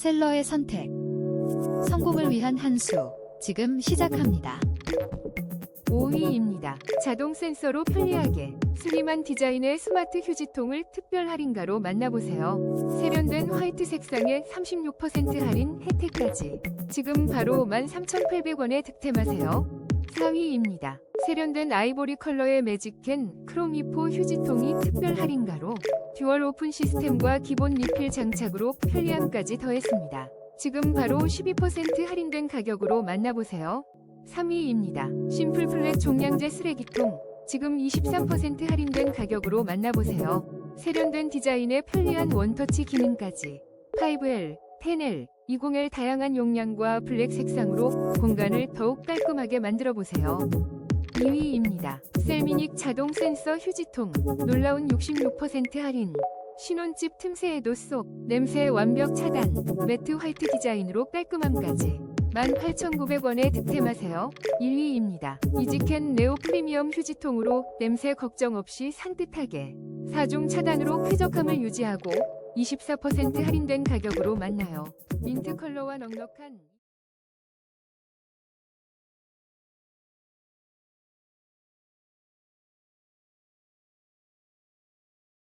셀러의 선택. 성공을 위한 한 수. 지금 시작합니다. 5위입니다. 자동 센서로 편리하게 슬림한 디자인의 스마트 휴지통을 특별 할인가로 만나보세요. 세련된 화이트 색상에 36% 할인 혜택까지 지금 바로 13,800원에 득템하세요. 4위입니다. 세련된 아이보리 컬러의 매직캔 크로미포 휴지통이 특별 할인가로 듀얼 오픈 시스템과 기본 리필 장착으로 편리함까지 더했습니다. 지금 바로 12% 할인된 가격으로 만나보세요. 3위입니다. 심플 플랫 종량제 쓰레기통. 지금 23% 할인된 가격으로 만나보세요. 세련된 디자인에 편리한 원터치 기능까지. 5L, 10L, 20L 다양한 용량과 블랙 색상으로 공간을 더욱 깔끔하게 만들어 보세요. 2위입니다. 셀미닉 자동 센서 휴지통. 놀라운 66% 할인. 신혼집 틈새에도 쏙. 냄새 완벽 차단. 매트 화이트 디자인으로 깔끔함까지. 18,900원에 득템하세요. 1위입니다. 이지캔 네오 프리미엄 휴지통으로 냄새 걱정 없이 산뜻하게 4중 차단으로 쾌적함을 유지하고 24% 할인된 가격으로 만나요. 민트 컬러와 넉넉한